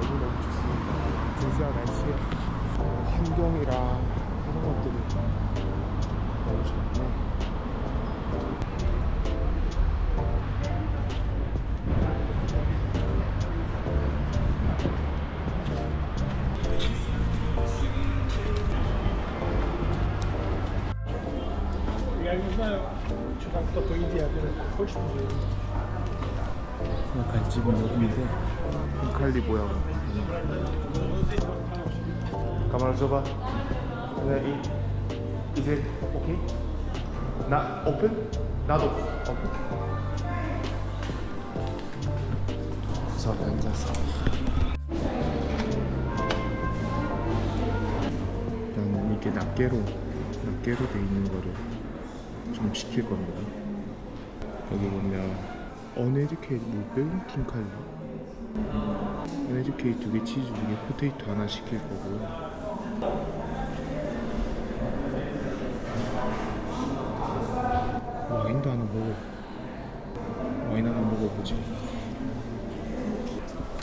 너무너무 좋습니다. 진짜 날씨에 환경이랑 그런 것들이 너무 좋네. Я не знаю, что там кто-то идея хочет уже. 생각할 집 흰칼리 모양 가만히 줘봐 네, 이, 이제 오케이? 나 오픈? 나도 오픈? 구석에 앉아서 나는 이게 낱개로 낱개로 돼 있는 거를 좀 시킬 겁니다 여기 보면 어네즈케이트 물병 킹칼리 어네즈케이트 두개 치즈 두개 포테이토 하나 시킬 거고 와인도 하나 먹어 와인 하나 먹어보지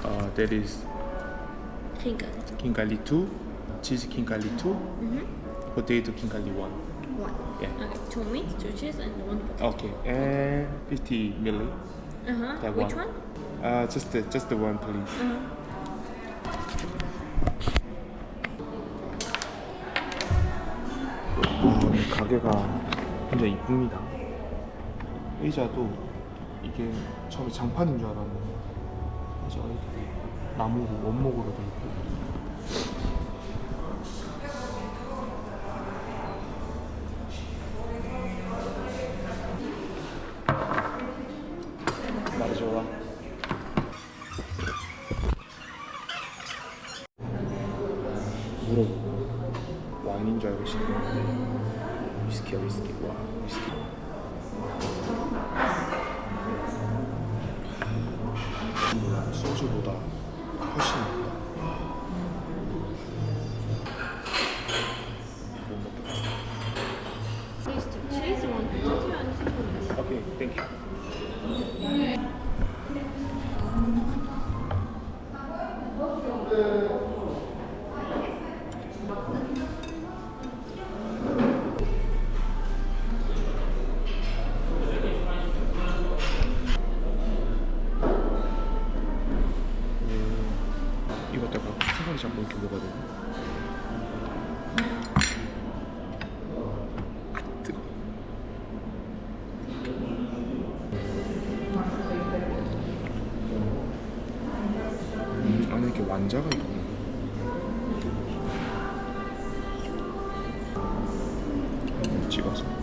uh, that is Crinkle. 킹칼리 2 치즈 킹칼리 2 Mm-hmm. 포테이토 킹칼리 1 One. Yeah. Okay, two meat, two cheese, and one potato. okay and 50 milli Uh huh. That Which one. one? Uh, just the, just the one please huh. 와, 오늘 가게가 진짜 이쁩니다. 의자도 이게 처음에 장판인 줄 알았는데 의자가 이렇게 나무로 원목으로 돼 있고 있구나. 한번 찍어서.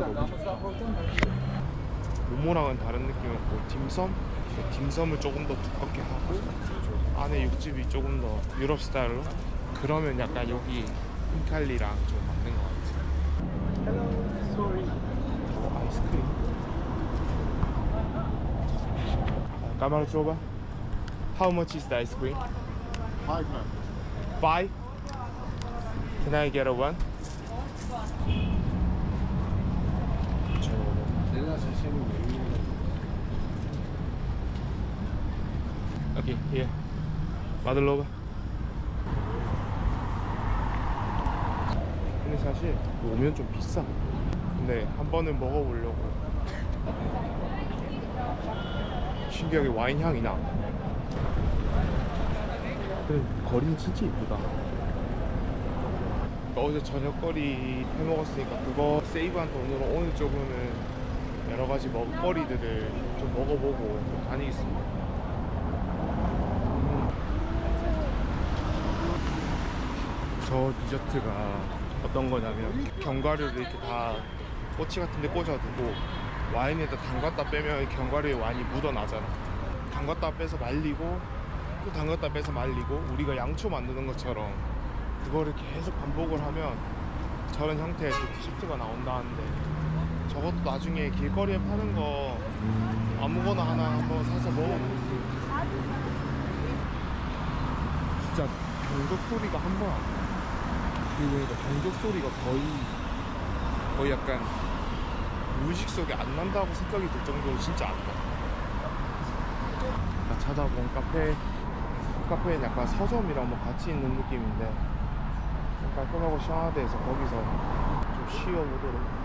날씨가 너무 좋다. 모모랑은 다른 느낌이었고 딤섬? 그 딤섬을 조금 더 두껍게 하고 안에 육즙이 조금 더 유럽 스타일로 그러면 약간 여기 흰칼리랑 좀 맞는 것 같아. Hello, sorry. 어, 아이스크림. 까마르 줘봐. How much is the ice cream? Five man. Five. Can I get a one? 오케이, 예. 마들로가. 근데 사실 오면 좀 비싸. 근데 한 번은 먹어보려고. 신기하게 와인 향이 나. 근데 거리는 진짜 이쁘다. 어제 저녁거리 해 먹었으니까 그거 세이브한 돈으로 오늘 조금은 여러 가지 먹거리들을 좀 먹어보고 좀 다니겠습니다. 저 디저트가 어떤 거냐면 견과류를 이렇게 다 꼬치 같은 데 꽂아두고 와인에다 담갔다 빼면 견과류에 와인이 묻어나잖아 담갔다 빼서 말리고 또 담갔다 빼서 말리고 우리가 양초 만드는 것처럼 그거를 계속 반복을 하면 저런 형태의 그 디저트가 나온다는데 저것도 나중에 길거리에 파는 거 아무거나 하나 한번 사서 먹어보고 진짜 경적 소리가 한 번. 그리고 그러니까 경적 소리가 거의 거의 약간 무의식 속에 안 난다고 생각이 들 정도로 진짜 안 나. 아까 찾아본 카페 그 카페엔 약간 서점이랑 뭐 같이 있는 느낌인데 좀 깔끔하고 시원하대해서 거기서 좀 쉬어보도록.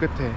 깨끗해.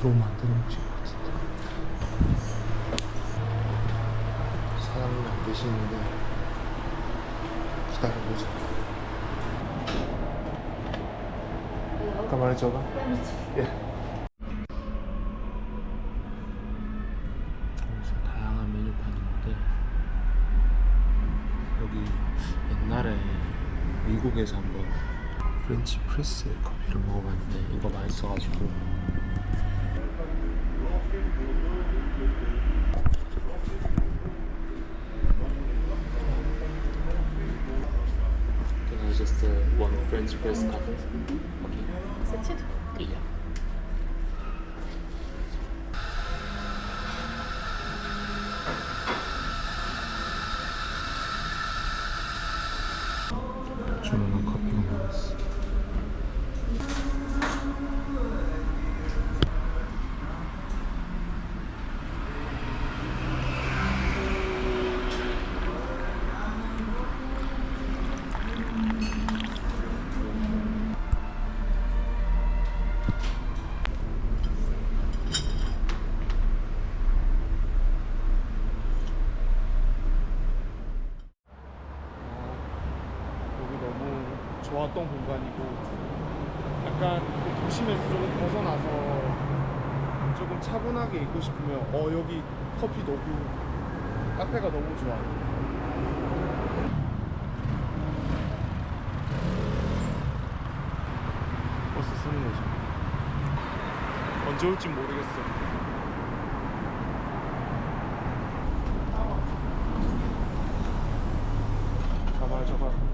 들어오면 안 되는 곳인 것 같은데 사장님 안 계시는데 기다려보자 아까 말해줘봐 예. 여기서 다양한 메뉴판인데 여기 옛날에 미국에서 한번 프렌치 프레스 커피를 먹어봤는데 이거 맛있어가지고 Can I just uh, one French press coffee? Okay. C'est it. Yeah. 주문 좋았던 공간이고 약간 그 도심에서 조금 벗어나서 조금 차분하게 있고 싶으면 어 여기 커피 너무 카페가 너무 좋아. 버스 쓰는 거지 언제 올지 모르겠어 가봐 저봐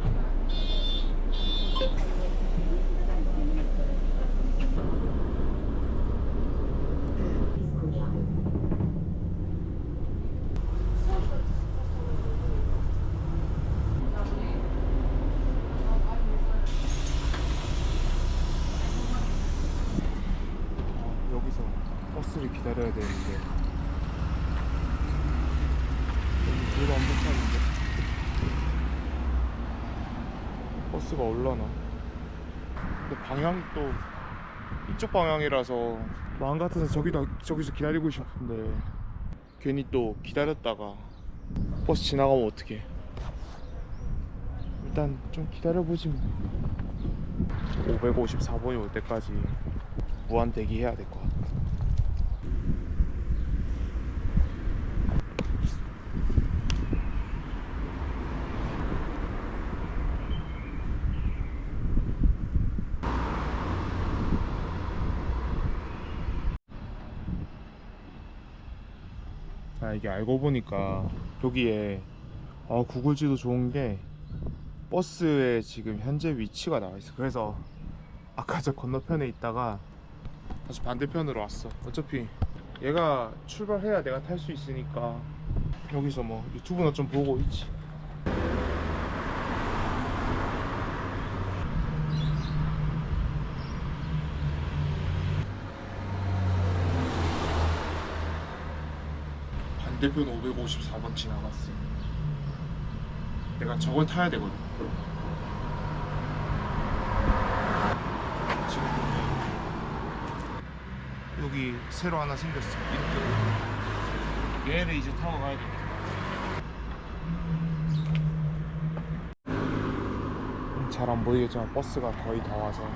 어, 여기서 버스를 기다려야 되는데 그래도 안 못하는데 버스가 올라나? 근데 방향이 또 이쪽 방향이라서 마음 같아서 저기다 저기서 기다리고 싶은데. 괜히 또 기다렸다가 버스 지나가면 어떡해? 일단 좀 기다려보지 뭐. 554번이 올 때까지 무한 대기해야 될 것 같아 아 이게 알고 보니까 여기에 아 구글지도 좋은 게 버스에 지금 현재 위치가 나와 있어. 그래서 아까 저 건너편에 있다가 다시 반대편으로 왔어. 어차피 얘가 출발해야 내가 탈 수 있으니까 여기서 뭐 유튜브나 좀 보고 있지. 반대편 554번 지나갔어. 내가 저걸 타야 되거든. 지금 여기, 새로 하나 생겼어. 이렇게. 얘를 이제 타고 가야 돼. 잘안 보이겠지만 버스가 거의 다 와서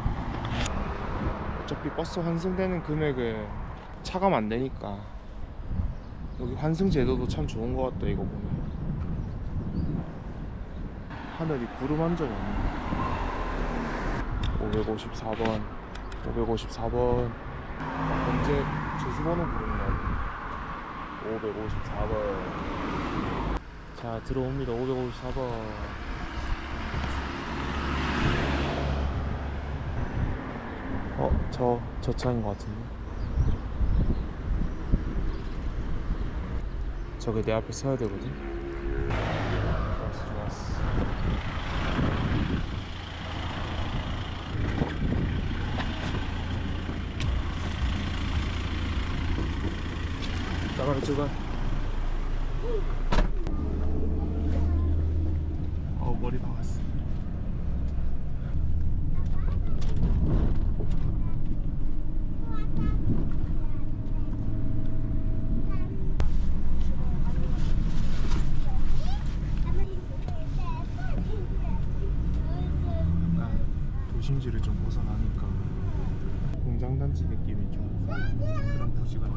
어차피 버스 환승되는 금액은 차감 안 되니까 여기 환승 제도도 참 좋은 것 같다 이거 보면. 하늘이 구름 한 점이 없네. 554번 554번. 언제 재수번호 부르는 거 554번. 자 들어옵니다. 554번. 어? 저, 저 차인 것 같은데 저게 내 앞에 서야 되거든. 나가라 출발 어 머리 박았어 약간 도심지를 좀 벗어나니까 공장단지 느낌이 좀 그런 도시가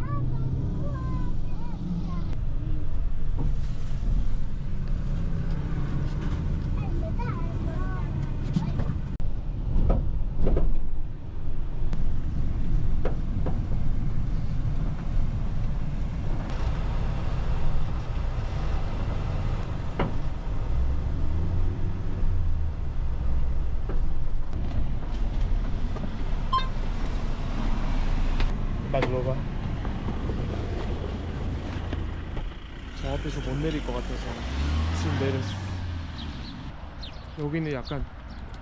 마주봐봐 저 앞에서 못 내릴 것 같아서 지금 내렸어. 여기는 약간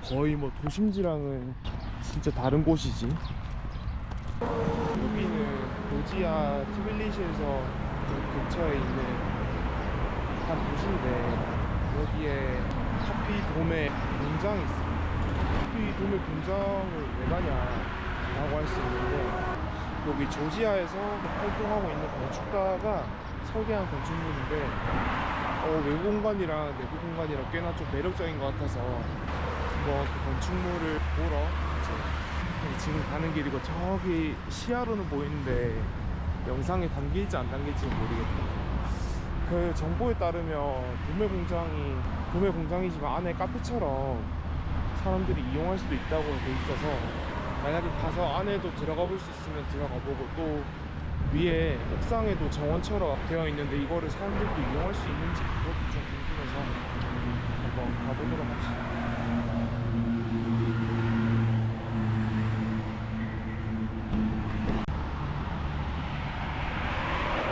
거의 뭐 도심지랑은 진짜 다른 곳이지. 여기는 도지아 티빌리시에서 좀 근처에 있는 한 도시인데 여기에 커피 도매 공장이 있어. 커피 도매 공장을 왜 가냐 라고 할 수 있는데 여기 조지아에서 활동하고 있는 건축가가 설계한 건축물인데 어, 외부 공간이랑 내부 공간이랑 꽤나 좀 매력적인 것 같아서 한번 그 건축물을 보러 이제 지금 가는 길이고 저기 시야로는 보이는데 영상에 담길지 안 담길지는 모르겠다. 그 정보에 따르면 도매 공장이 도매 공장이지만 안에 카페처럼 사람들이 이용할 수도 있다고 돼 있어서 만약에 가서 안에도 들어가 볼 수 있으면 들어가 보고 또 위에 옥상에도 정원처럼 되어 있는데 이거를 사람들도 이용할 수 있는지 그것도 좀 궁금해서 한번 가보도록 합시다.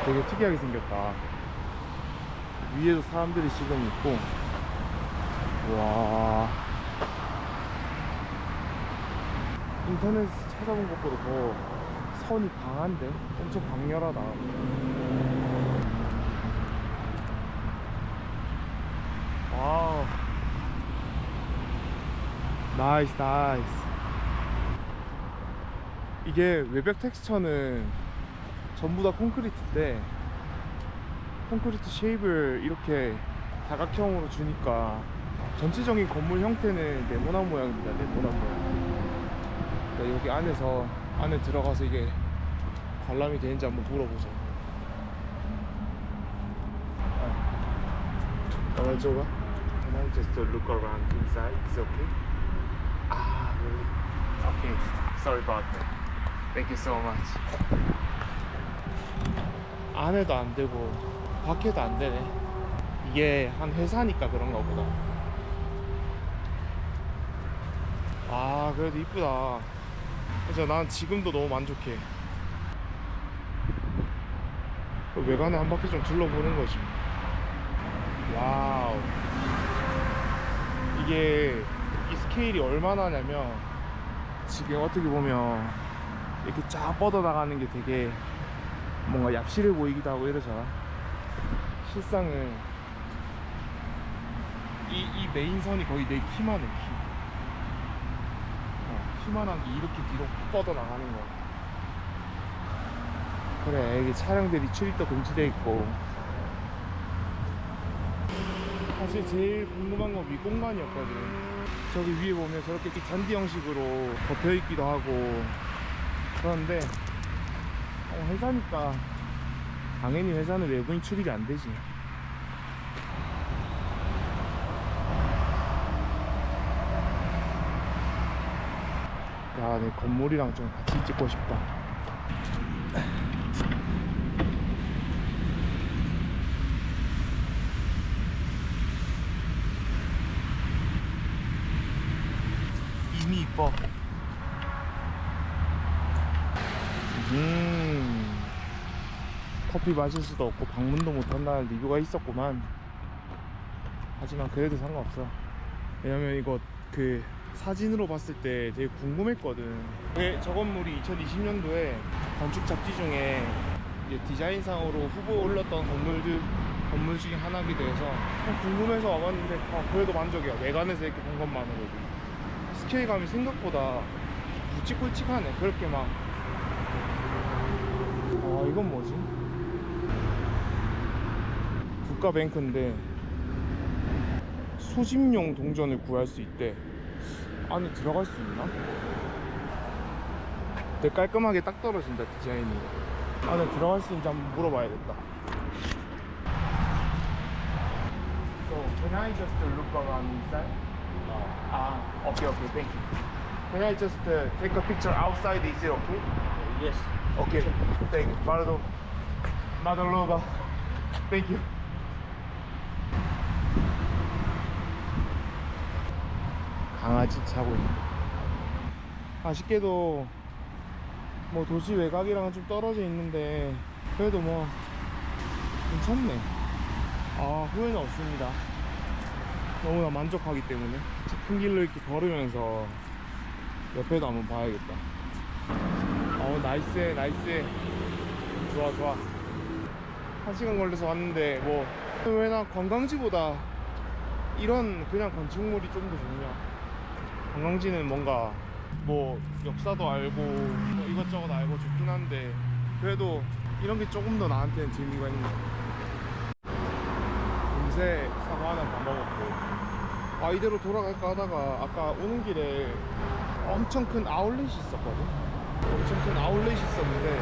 되게 특이하게 생겼다. 위에도 사람들이 지금 있고, 와. 인터넷에서 찾아본 것보다 더 턴이 강한데? 엄청 강렬하다. 와우. 나이스 나이스. 이게 외벽 텍스처는 전부 다 콘크리트인데 콘크리트 쉐입을 이렇게 사각형으로 주니까 전체적인 건물 형태는 네모난 모양입니다 네모난 모양. 그러니까 여기 안에서 안에 들어가서 이게 관람이 되는지 한번 물어보죠 아, Can I just look around inside? Is it okay? Ah, really? Okay. Sorry about that. Thank you so much. 안에도 안 되고 밖에도 안 되네. 이게 한 회사니까 그런가 보다. 아, 그래도 이쁘다. 진짜 난 지금도 너무 만족해. 그 외관에 한 바퀴 좀 둘러보는 거지. 와우. 이게 이 스케일이 얼마나냐면 지금 어떻게 보면 이렇게 쫙 뻗어나가는 게 되게 뭔가 얍실해 보이기도 하고 이러잖아 실상은 이, 이 메인선이 거의 내 키만 해 키. 어, 키만한 게 이렇게 뒤로 뻗어나가는 거 그래 이게 차량들이 출입도 금지돼 있고 사실 제일 궁금한 건 윗공간이었거든. 저기 위에 보면 저렇게 잔디 형식으로 덮여 있기도 하고 그런데 어, 회사니까 당연히 회사는 외부인 출입이 안 되지. 야, 내 건물이랑 좀 같이 찍고 싶다. 이미 이뻐. 음. 커피 마실 수도 없고 방문도 못 한다는 리뷰가 있었구만. 하지만 그래도 상관없어. 왜냐면 이거 그 사진으로 봤을 때 되게 궁금했거든. 왜 저 건물이 2020년도에 건축 잡지 중에 디자인상으로 후보에 올랐던 건물들 건물 중에 해서 좀 궁금해서 와봤는데 아, 그래도 만족이야. 외관에서 이렇게 본 것만으로도. 스케일감이 생각보다 굵직굵직하네 그렇게 막 아, 이건 뭐지? 국가뱅크인데 소집용 동전을 구할 수 있대 안에 들어갈 수 있나? 되게 깔끔하게 딱 떨어진다 디자인이 안에 들어갈 수 있는지 한번 물어봐야겠다 So can I just look around inside? Ah, okay, okay, thank you. Can I just uh, take a picture outside? Is it okay? Yes. Okay, thank you. Bardzo, Madalova. Thank you. 강아지 차고 있네. 아쉽게도 뭐 도시 외곽이랑은 좀 떨어져 있는데 그래도 뭐 괜찮네. 아 후회는 없습니다. 너무나 만족하기 때문에 큰 길로 이렇게 걸으면서 옆에도 한번 봐야겠다. 어 나이스해 나이스해 좋아 좋아 한 시간 걸려서 왔는데 뭐 왜나 관광지보다 이런 그냥 건축물이 좀 더 좋냐 관광지는 뭔가 뭐 역사도 알고 뭐 이것저것 알고 좋긴 한데 그래도 이런 게 조금 더 나한테는 재미가 있는 것 같아 금세 사과 하나 다 먹었고. 아 이대로 돌아갈까 하다가 아까 오는 길에 엄청 큰 아울렛이 있었거든? 엄청 큰 아울렛이 있었는데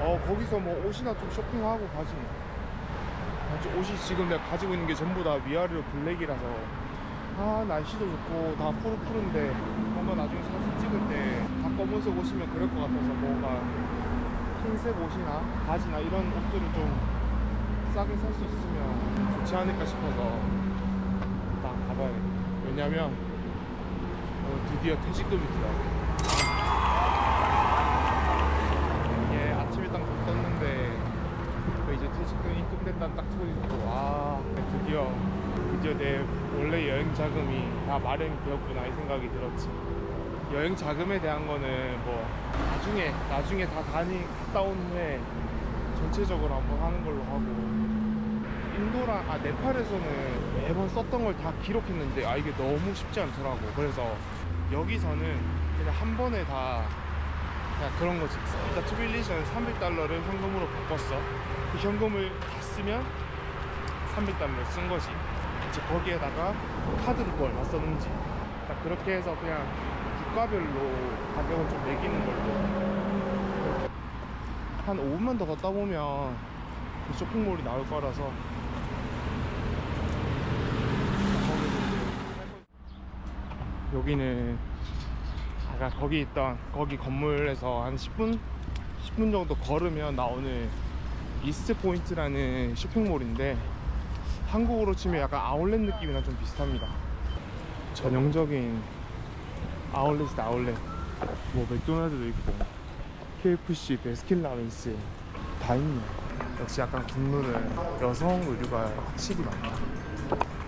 어 거기서 뭐 옷이나 좀 쇼핑하고 가지 아주 옷이 지금 내가 가지고 있는 게 전부 다 위아래로 블랙이라서 아 날씨도 좋고 다 푸르푸른데 뭔가 나중에 사진 찍을 때 다 검은색 옷이면 그럴 것 같아서 뭔가 흰색 옷이나 바지나 이런 옷들을 좀 싸게 살 수 있으면 좋지 않을까 싶어서 일단 가봐야겠다 왜냐면 어, 드디어 퇴직금이더라고 이게 아침에 딱 떴는데 그 이제 퇴직금 입금된다는 딱 소리 듣고 아 드디어 드디어 내 원래 여행 자금이 다 마련이 되었구나 이 생각이 들었지 여행 자금에 대한 거는 뭐 나중에 나중에 다 다니 갔다 온 후에 전체적으로 한번 하는 걸로 하고 인도랑 아 네팔에서는 매번 썼던 걸 다 기록했는데 아 이게 너무 쉽지 않더라고. 그래서 여기서는 그냥 한 번에 다 그냥 그런 거지. 일단 트빌리시는 300달러를 현금으로 바꿨어. 그 현금을 다 쓰면 300달러를 쓴 거지. 이제 거기에다가 카드를 또 얼마 썼는지. 딱 그렇게 해서 그냥 국가별로 가격을 좀 매기는 걸로. 한 5분만 더 걷다 보면 그 쇼핑몰이 나올 거라서. 여기는 아까 거기 있던 거기 건물에서 한 10분? 10분 정도 걸으면 나오는 이스트 포인트라는 쇼핑몰인데 한국으로 치면 약간 아울렛 느낌이랑 좀 비슷합니다. 전형적인 아울렛이 아울렛. 뭐 맥도날드도 있고 KFC, 베스킨라빈스 다 있네. 역시 약간 국물은 여성 의류가 확실히 많다.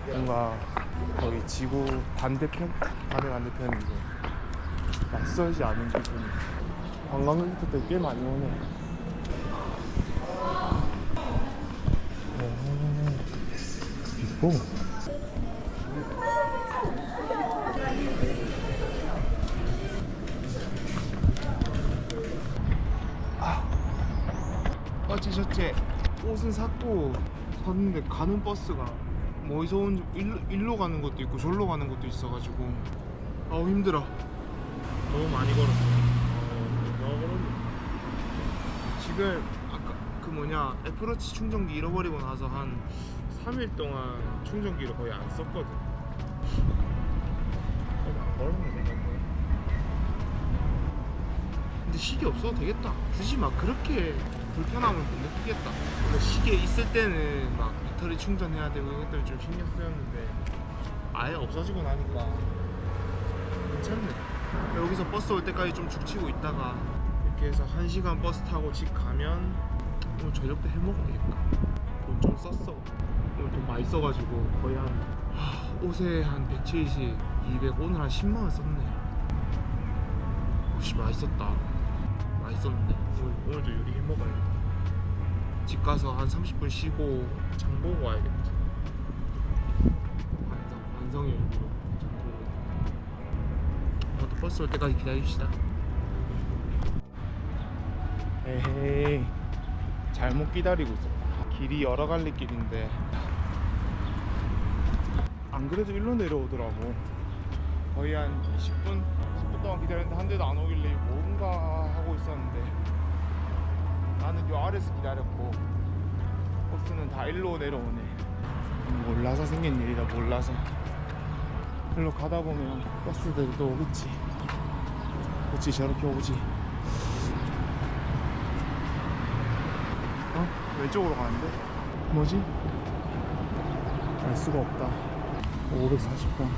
뭔가 거의 지구 반대편? 반대 반대편인데 낯설지 않은 기분이. 관광객들 꽤 많이 오네. 있고. 어찌저찌 옷은 샀고 샀는데 가는 버스가 뭐 어디서 온지 일로, 일로 가는 것도 있고 절로 가는 것도 있어가지고. 아우 힘들어. 너무 많이 걸었어. 걸었네. 지금 아까 그 뭐냐 애플워치 충전기 잃어버리고 나서 한 3일 동안 충전기를 거의 안 썼거든. 안 걸었네 생각보다 근데 시계 없어도 되겠다. 굳이 막 그렇게 불편함을 못 느끼겠다. 근데 시계 있을 때는 막 배터리 충전해야 되고 이것 때문에 좀 신경 쓰였는데 아예 없어지고 나니까 괜찮네. 여기서 버스 올 때까지 좀 죽치고 있다가 이렇게 해서 1시간 버스 타고 집 가면 오늘 저녁 때 해먹어야 되겠다. 돈 좀 썼어 오늘 돈 많이 써가지고 거의 한 하, 옷에 한 170, 200 오늘 한 10만 원 썼네. 혹시 많이 썼다. 많이 썼는데 오늘, 오늘도 요리 해 먹어야겠다. 집 가서 한 30분 쉬고 장 보고 와야겠다. 완성, 완성의 의미로 장 보고 저도 버스 올 때까지 기다립시다. 에헤이. 잘못 기다리고 있었다 길이 여러 갈래 길인데 안 그래도 일로 내려오더라고. 거의 한 20분 10분 동안 기다렸는데 한 대도 안 오길래 뭔가 하고 있었는데. 나는 요 아래서 기다렸고 버스는 다 일로 내려오네. 몰라서 생긴 일이다 몰라서. 일로 가다 보면 버스들도 오겠지. 어찌 저렇게 오지. 어? 왼쪽으로 가는데? 뭐지? 알 수가 없다 540번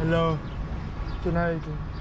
Hello. Good night. 아,